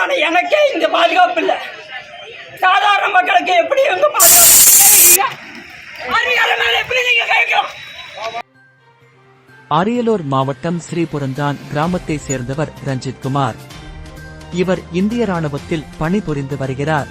ஆனால் எனக்கே இங்க பாதுகாப்பு இல்லை. சாதாரண மக்களுக்கு எப்படி எங்க அரியலூர் மாவட்டம் ஸ்ரீபுரந்தான் கிராமத்தை சேர்ந்தவர் ரஞ்சித் குமார். இவர் இந்திய ராணுவத்தில் பணிபுரிந்து வருகிறார்.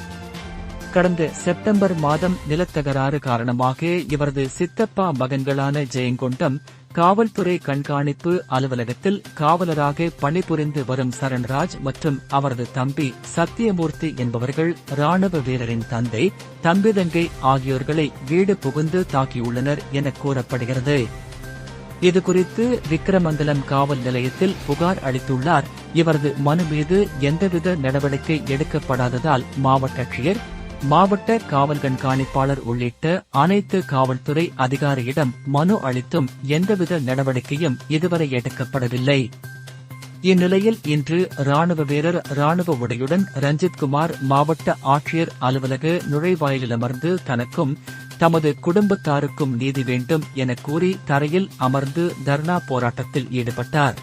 கடந்த செப்டம்பர் மாதம் நிலத்தகராறு காரணமாக இவரது சித்தப்பா மகன்களான ஜெயங்கொண்டம் காவல்துறை கண்காணிப்பு அலுவலகத்தில் காவலராக பணிபுரிந்து வரும் சரண்ராஜ் மற்றும் அவரது தம்பி சத்தியமூர்த்தி என்பவர்கள் ராணுவ வீரரின் தந்தை தம்பிதங்கை ஆகியோர்களை வீடு புகுந்து தாக்கியுள்ளனர் என கூறப்படுகிறது. இதுகுறித்து விக்கிரமங்கலம் காவல் நிலையத்தில் புகார் அளித்துள்ளார். இவரது மனு மீது எந்தவித நடவடிக்கை எடுக்கப்படாததால் மாவட்ட ஆட்சியர் மாவட்ட காவல் கண்காணிப்பாளர் உள்ளிட்ட அனைத்து காவல்துறை அதிகாரியிடம் மனு அளித்தும் எந்தவித நடவடிக்கையும் இதுவரை எடுக்கப்படவில்லை. இந்நிலையில் இன்று ராணுவ வீரர் ராணுவ உடையுடன் ரஞ்சித்குமார் மாவட்ட ஆட்சியர் அலுவலக நுழைவாயிலில் அமர்ந்து தனக்கும் தமது குடும்பத்தாருக்கும் நீதி வேண்டும் என கூறி தரையில் அமர்ந்து தர்ணா போராட்டத்தில் ஈடுபட்டார்.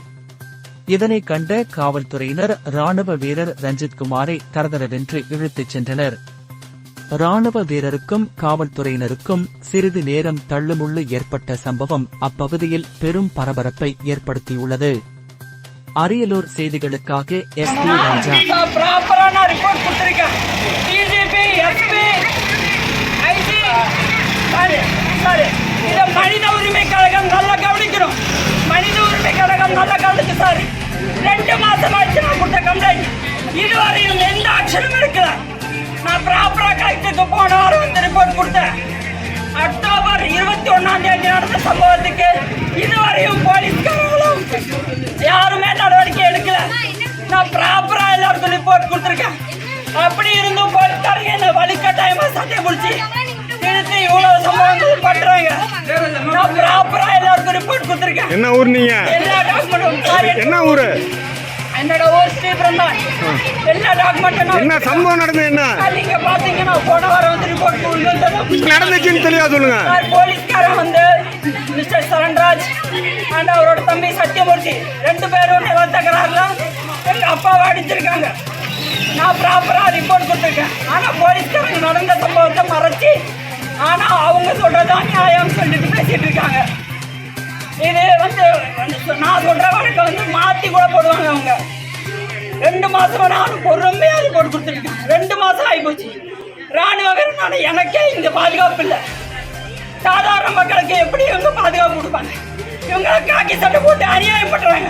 இதனை கண்ட காவல்துறையினர் ராணுவ வீரர் ரஞ்சித்குமாரை தரதரவென்று இழுத்துச் சென்றனர். ராணுவ வீரருக்கும் காவல்துறையினருக்கும் சிறிது நேரம் தள்ளுமுள்ளு ஏற்பட்ட சம்பவம் அப்பகுதியில் பெரும் பரபரப்பை ஏற்படுத்தியுள்ளது. அரியலூர் செய்திகளுக்காக எஸ் பி ராஜா. மனித உரிமை கழகம் நல்லா கவனிக்கிறோம் மனித உரிமை கழகம் நல்லா கவனிச்சு சார். ரெண்டு மாசம் ஆச்சு நான் கொடுத்த கம்ப்ளைண்ட் இதுவரையில் எந்த ஆக்ஷனும் எடுக்கல. நான் ப்ராப்பரா கலெக்டருக்கு போன வாரம் வந்து ரிப்போர்ட் கொடுத்தேன். அக்டோபர் இருபத்தி ஒன்னாம் தேதி நடந்த சம்பவத்துக்கு இதுவரையும் போலீஸ்காரங்களும் யாருமே நடவடிக்கை எடுக்கல. நான் ப்ராப்பரா எல்லாருக்கும் ரிப்போர்ட் கொடுத்துருக்கேன். அப்படி இருந்தும் போலீஸ்காரங்க என்ன வழிகட்டாயமா சட்டை பிடிச்சி இழுத்து இவ்வளவு சம்பவங்கள் பண்றாங்க. நான் ப்ராப்பரா எல்லாருக்கும் ரிப்போர்ட் கொடுத்துருக்கேன். என்ன ஊர் நீங்க? எல்லா டாக்குமெண்ட்டும் என்ன ஊரு? என்னோட ஊர் ஸ்ரீபுரம் தான். எல்லா டாக்குமெண்ட்டும் என்ன சம்பவம் நடந்தது என்ன? நீங்க பாத்தீங்கன்னா போன வாரம் வந்து ரிப்போர்ட் நடந்துச்சுன்னு தெளிவா சொல்லுங்க? போலீஸ்காரன் வந்து மிஸ்டர் சரண்ராஜ் அண்ட் அவரோட தம்பி சத்யமூர்த்தி ரெண்டு பேரும் நில தகராறுல எங்க அப்பாவை அடிச்சிருக்காங்க. நான் ப்ராப்பரா ரிப்போர்ட் கொடுத்துருக்கேன். ஆனா போலீஸ்காரங்க நடந்த சம்பவத்தை மறைச்சி ஆனா அவங்க சொல்றதான் நியாயம் சொல்லிட்டு பேசிட்டு இருக்காங்க. இது வந்து நான் சொல்ற வழக்க வந்து மாத்தி கூட போடுவாங்க அவங்க. ரெண்டு மாசம் நானும் பொறுமையா ரிப்போர்ட் கொடுத்துருக்கேன் ரெண்டு மாசம் ஆகிப்போச்சு ராணுவ வீரனான எனக்கே இங்க பாதுகாப்பு இல்லை. சாதாரண மக்களுக்கு எப்படி இவங்க பாதுகாப்பு கொடுப்பாங்க? இவங்க காக்கி சட்டை போட்டு அநியாயம் பண்றாங்க